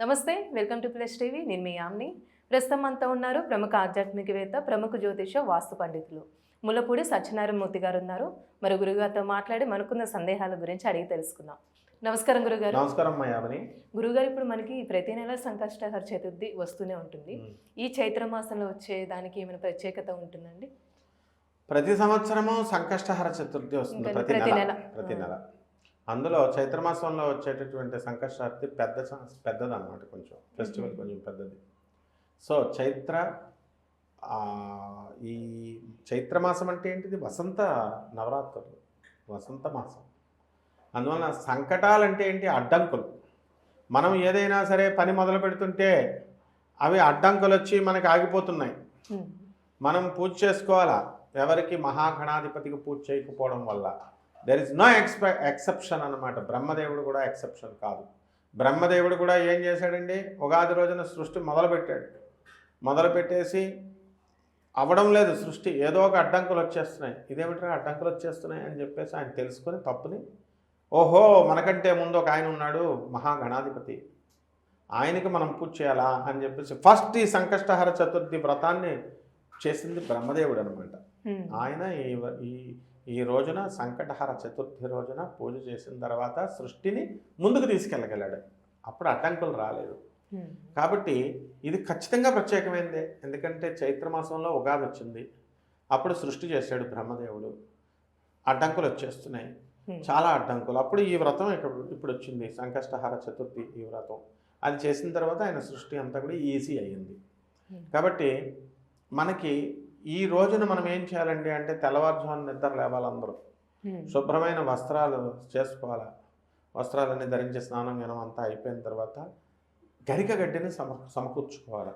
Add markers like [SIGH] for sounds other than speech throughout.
నమస్తే welcome to plus TV. నేను మీ యామ్ని. ప్రస్తుతం అంతా ఉన్నారు ప్రముఖ ఆధ్యాత్మికవేత్త ప్రముఖ జ్యోతిష వాస్తు పండితులు. ముల్లపూడి సత్యనారాయణ మూర్తి గారు ఉన్నారు మరి గురుగారితో మాట్లాడి మనకున్న సందేహాల గురించి అడిగి తెలుసుకుందాం. నమస్కారం గురుగారు. నమస్కారం యామని. గురుగారు ఇప్పుడు మనకి ప్రతి నెల సంకష్టహర చతుర్థి వస్తూనే ఉంటుంది. ఈ చైత్ర మాసంలో వచ్చే దానికి ఏమైనా ప్రత్యేకత ఉంటుందండి? ప్రతి సంవత్సరము సంకష్టహర చతుర్థి వస్తుంది ప్రతి నెల. ప్రతి. నెల. అందులో చైత్రమాసంలో వచ్చేటటువంటి సంకష్టహర్తి పెద్ద పెద్దది అనమాట కొంచెం. ఫెస్టివల్ కొంచెం పెద్దది. సో చైత్ర ఈ చైత్రమాసం అంటే ఏంటిది? వసంత నవరాత్రులు. వసంత మాసం. అందువలన సంకటాలు అంటే ఏంటి? అడ్డంకులు. మనం ఏదైనా సరే పని మొదలు పెడుతుంటే అవి అడ్డంకులు వచ్చి మనకి ఆగిపోతున్నాయి. మనం పూజ చేసుకోవాలా? ఎవరికి మహాగణాధిపతికి పూజ చేయకపోవడం వల్ల. దెర్ ఇస్ నో ఎక్స్పె ఎక్సెప్షన్ అనమాట బ్రహ్మదేవుడు కూడా ఎక్సెప్షన్ కాదు. బ్రహ్మదేవుడు కూడా ఏం చేశాడండి? ఉగాది రోజున సృష్టి మొదలుపెట్టాడు. మొదలుపెట్టేసి అవ్వడం లేదు సృష్టి. ఏదో ఒక అడ్డంకులు వచ్చేస్తున్నాయి. ఇదేమిట్రా అడ్డంకులు వచ్చేస్తున్నాయి అని చెప్పేసి ఆయన తెలుసుకొని తప్పుని ఓహో మనకంటే ముందు ఒక ఆయన ఉన్నాడు మహాగణాధిపతి. ఆయనకి మనం పూజ చేయాలా అని చెప్పేసి ఫస్ట్ ఈ సంకష్టహర చతుర్థి వ్రతాన్ని చేసింది బ్రహ్మదేవుడు అనమాట. ఆయన ఈ ఈ ఈ రోజున సంకటహర చతుర్థి రోజున పూజ చేసిన తర్వాత సృష్టిని ముందుకు తీసుకెళ్ళగలాడు అప్పుడు అడ్డంకులు రాలేదు. కాబట్టి ఇది ఖచ్చితంగా ప్రత్యేకమైనదే ఎందుకంటే చైత్రమాసంలో ఉగాది వచ్చింది. అప్పుడు సృష్టి చేశాడు బ్రహ్మదేవుడు. అడ్డంకులు వచ్చేస్తున్నాయి. చాలా అడ్డంకులు అప్పుడు ఈ వ్రతం ఇప్పుడు వచ్చింది. సంకష్టహార చతుర్థి ఈ వ్రతం. అది చేసిన తర్వాత ఆయన సృష్టి అంతా కూడా ఈజీ అయ్యింది. కాబట్టి మనకి ఈ రోజున మనం ఏం చేయాలండి అంటే తెల్లవారుజామున నిద్ర లేవాలి అందరూ హ్మ్. శుభ్రమైన వస్త్రాలు చేసుకోవాలి వస్త్రాలన్నీ ధరించి స్నానం గినం అంతా అయిపోయిన తర్వాత గరిక గడ్డిని సమ సమకూర్చుకోవాలి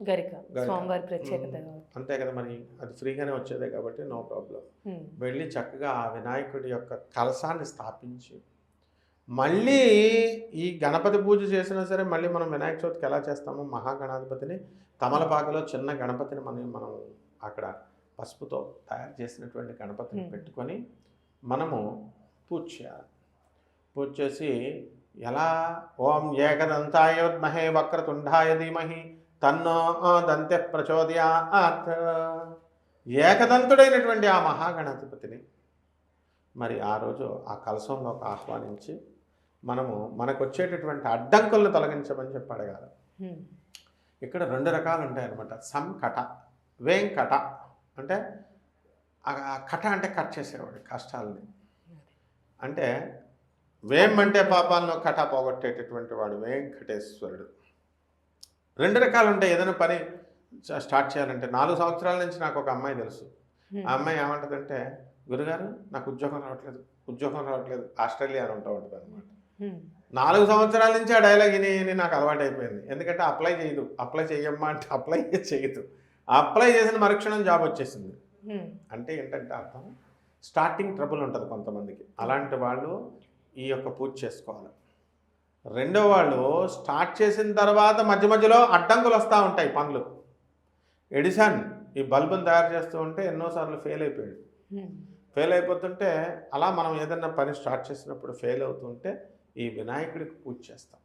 గరిక. స్వామివారి ప్రత్యేకత. అంతే కదా మరి అది ఫ్రీగానే వచ్చేదే కాబట్టి నో ప్రాబ్లం. వెళ్ళి చక్కగా ఆ వినాయకుడి యొక్క కలశాన్ని స్థాపించి మళ్ళీ ఈ గణపతి పూజ చేసినా సరే మళ్ళీ మనం వినాయక చవితికి ఎలా చేస్తాము మహాగణాధిపతిని తమలపాకలో చిన్న గణపతిని మనం మనం అక్కడ పసుపుతో తయారు చేసినటువంటి గణపతిని. పెట్టుకొని మనము పూజ చేయాలి పూజ చేసి ఎలా ఓం ఏకదంతాయోద్మహే వక్రతుండాయ ధీమహి తన్నో దంతె ప్రచోదయాత్ ఏకదంతుడైనటువంటి ఆ మహాగణాధిపతిని మరి ఆ రోజు ఆ కలశంలోకి ఆహ్వానించి మనము మనకు వచ్చేటటువంటి అడ్డంకులను తొలగించమని చెప్పి అడగాలి. ఇక్కడ రెండు రకాలు ఉంటాయి అనమాట సంకట వేంకట అంటే ఆ కట అంటే కట్ చేసేవాడు కష్టాలని. అంటే వేం అంటే పాపాలను కట పోగొట్టేటటువంటి వాడు వెంకటేశ్వరుడు. రెండు రకాలు ఉంటాయి ఏదైనా పని స్టార్ట్ చేయాలంటే నాలుగు సంవత్సరాల నుంచి నాకు ఒక అమ్మాయి తెలుసు. ఆ అమ్మాయి ఏమంటదంటే గురుగారు నాకు ఉద్యోగం రావట్లేదు. ఉద్యోగం రావట్లేదు. ఆస్ట్రేలియా అని ఉంటా ఉంటుంది అనమాట. నాలుగు సంవత్సరాల నుంచి ఆ డైలాగ్ విని నాకు అలవాటు అయిపోయింది ఎందుకంటే అప్లై చేయదు. అప్లై చేయమ్మా అంటే అప్లై [LAUGHS] చేయదు. అప్లై చేసిన మరుక్షణం జాబ్ వచ్చేసింది. అంటే ఏంటంటే అర్థం? స్టార్టింగ్ ట్రబుల్ ఉంటుంది కొంతమందికి. అలాంటి వాళ్ళు ఈ యొక్క పూజ చేసుకోవాలి. రెండో వాళ్ళు స్టార్ట్ చేసిన తర్వాత మధ్య మధ్యలో అడ్డంకులు వస్తూ ఉంటాయి పనులు. ఎడిసన్ ఈ బల్బుని తయారు చేస్తూ ఉంటే ఎన్నోసార్లు ఫెయిల్ అయిపోయాడు. ఫెయిల్ అయిపోతుంటే అలా మనం ఏదన్నా పని స్టార్ట్ చేసినప్పుడు ఫెయిల్ అవుతుంటే ఈ వినాయకుడికి పూజ చేస్తాం.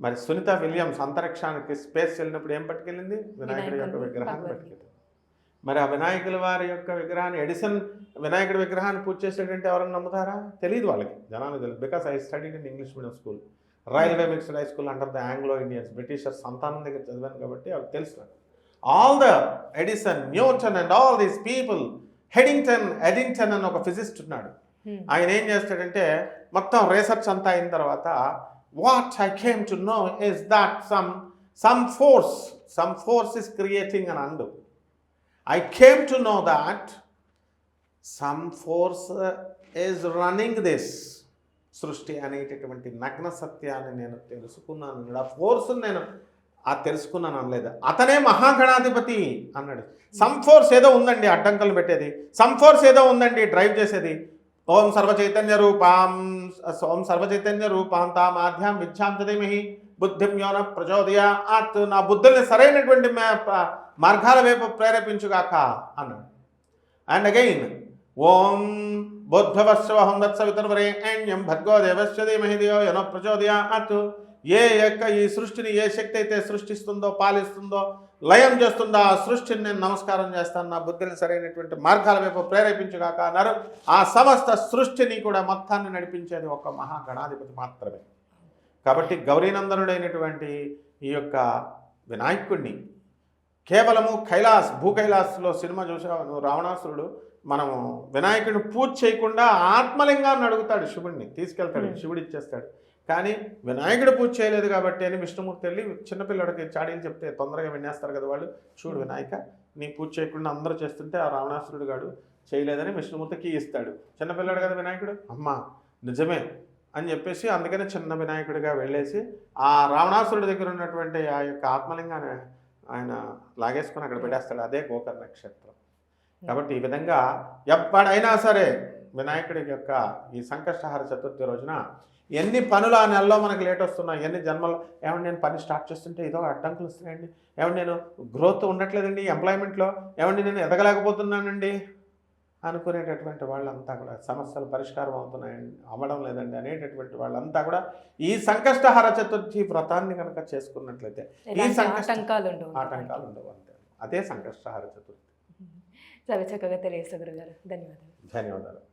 మరి సునీత విలియమ్స్ అంతరిక్షానికి స్పేస్ వెళ్ళినప్పుడు ఏం పట్టుకెళ్ళింది? వినాయకుడి యొక్క విగ్రహాన్ని. పట్టుకెళ్ళింది. మరి ఆ వినాయకుల వారి యొక్క విగ్రహాన్ని ఎడిసన్ వినాయకుడి విగ్రహాన్ని పూజ చేసేటంటే ఎవరైనా నమ్ముతారా? తెలియదు వాళ్ళకి. జనాలకు తెలియదు. Because I studied in English medium school. Railway mixed high school under the Anglo Indians. Britishers సంతానం దగ్గర చదివాను కాబట్టి అవి తెలుసు నాకు. All the Edison Newton and all these people Headington Eddington అని ఒక ఫిజిస్ట్ ఉన్నాడు. హ్మ్. ఆయన ఏం చేస్తాడంటే మొత్తం రీసెర్చ్ అంతా అయిన తర్వాత what I came to know is that some some force some force is creating అని and I came to know that some force is running this సృష్టి అనేటటువంటి నగ్న సత్యాన్ని నేను తెలుసుకున్నాను. అన్నాడు. ఆ ఫోర్స్ నేను ఆ తెలుసుకున్నాను అనలేదు. అతనే మహాగణాధిపతి అన్నాడు. సమ్ ఫోర్స్ ఏదో ఉందండి అడ్డంకులు పెట్టేది. సమ్ ఫోర్స్ ఏదో ఉందండి డ్రైవ్ చేసేది. ఓం సర్వచైతన్య రూపాం ఓం సర్వచైతన్య రూపాం తామాధ్యాం విద్యాం చదేమహి బుద్ధిం యోన ప్రచోదయాత్. నా బుద్ధుల్ని సరైనటువంటి మార్గాల వైపు ప్రేరేపించుగాక అన్నాడు. అండ్ అగైన్ ఓం బోద్ధవస్వహం దత్సవితుర్వరేణ్యం భర్గో దేవస్య ధీమహి యోన యనో ప్రచోదయాత్. ఏ యొక్క ఈ సృష్టిని ఏ శక్తి అయితే సృష్టిస్తుందో పాలిస్తుందో లయం చేస్తుందో? ఆ సృష్టిని నేను నమస్కారం చేస్తాను? నా బుద్ధిని సరైనటువంటి మార్గాల వైపు ప్రేరేపించుగాక అన్నారు. ఆ సమస్త సృష్టిని కూడా మొత్తాన్ని నడిపించేది ఒక మహాగణాధిపతి మాత్రమే. కాబట్టి గౌరీనందనుడైనటువంటి ఈ యొక్క వినాయకుడిని కేవలము కైలాస్ భూ కైలాస్లో సినిమా చూసావు రావణాసురుడు. మనము వినాయకుడిని పూజ చేయకుండా ఆత్మలింగాన్ని అడుగుతాడు శివుడిని తీసుకెళ్తాడు. శివుడు ఇచ్చేస్తాడు కానీ వినాయకుడు పూజ చేయలేదు కాబట్టి అని విష్ణుమూర్తి వెళ్ళి చిన్నపిల్లడికి చాడీలు చెప్తే తొందరగా వినేస్తారు కదా వాళ్ళు. చూడు. వినాయక నీ పూజ చేయకుండా అందరూ చేస్తుంటే ఆ రావణాసురుడు గాడు చేయలేదని విష్ణుమూర్తికి ఇస్తాడు. చిన్నపిల్లాడు కదా వినాయకుడు? అమ్మా నిజమే అని చెప్పేసి అందుకని చిన్న వినాయకుడిగా వెళ్ళేసి ఆ రావణాసురుడి దగ్గర ఉన్నటువంటి ఆ యొక్క ఆత్మలింగాన్ని ఆయన లాగేసుకొని అక్కడ పెట్టేస్తాడు. అదే గోకర్ నక్షత్రం కాబట్టి ఈ విధంగా ఎప్పుడైనా సరే వినాయకుడి యొక్క ఈ సంకష్టహార చతుర్థి రోజున ఎన్ని పనులు ఆ నెలలో మనకి లేట్ వస్తున్నాయి ఎన్ని జన్మలు ఏమంటే నేను పని స్టార్ట్ చేస్తుంటే ఏదో అడ్డంకులు వస్తున్నాయండి ఏమంటే నేను గ్రోత్ ఉండట్లేదండి ఎంప్లాయ్మెంట్లో ఏమంటే నేను ఎదగలేకపోతున్నానండి అనుకునేటటువంటి వాళ్ళంతా కూడా సమస్యలు పరిష్కారం అవుతున్నాయండి అవ్వడం లేదండి అనేటటువంటి వాళ్ళంతా కూడా ఈ సంకష్టహార చతుర్థి వ్రతాన్ని కనుక చేసుకున్నట్లయితే ఎలాంటి సంకష్ట- ఆటంకాలు ఉండవు అంతే. అదే సంకష్టహార చతుర్థి. చాలా చక్కగా తెలియజేస్తారు గురుగారు. ధన్యవాదాలు. ధన్యవాదాలు.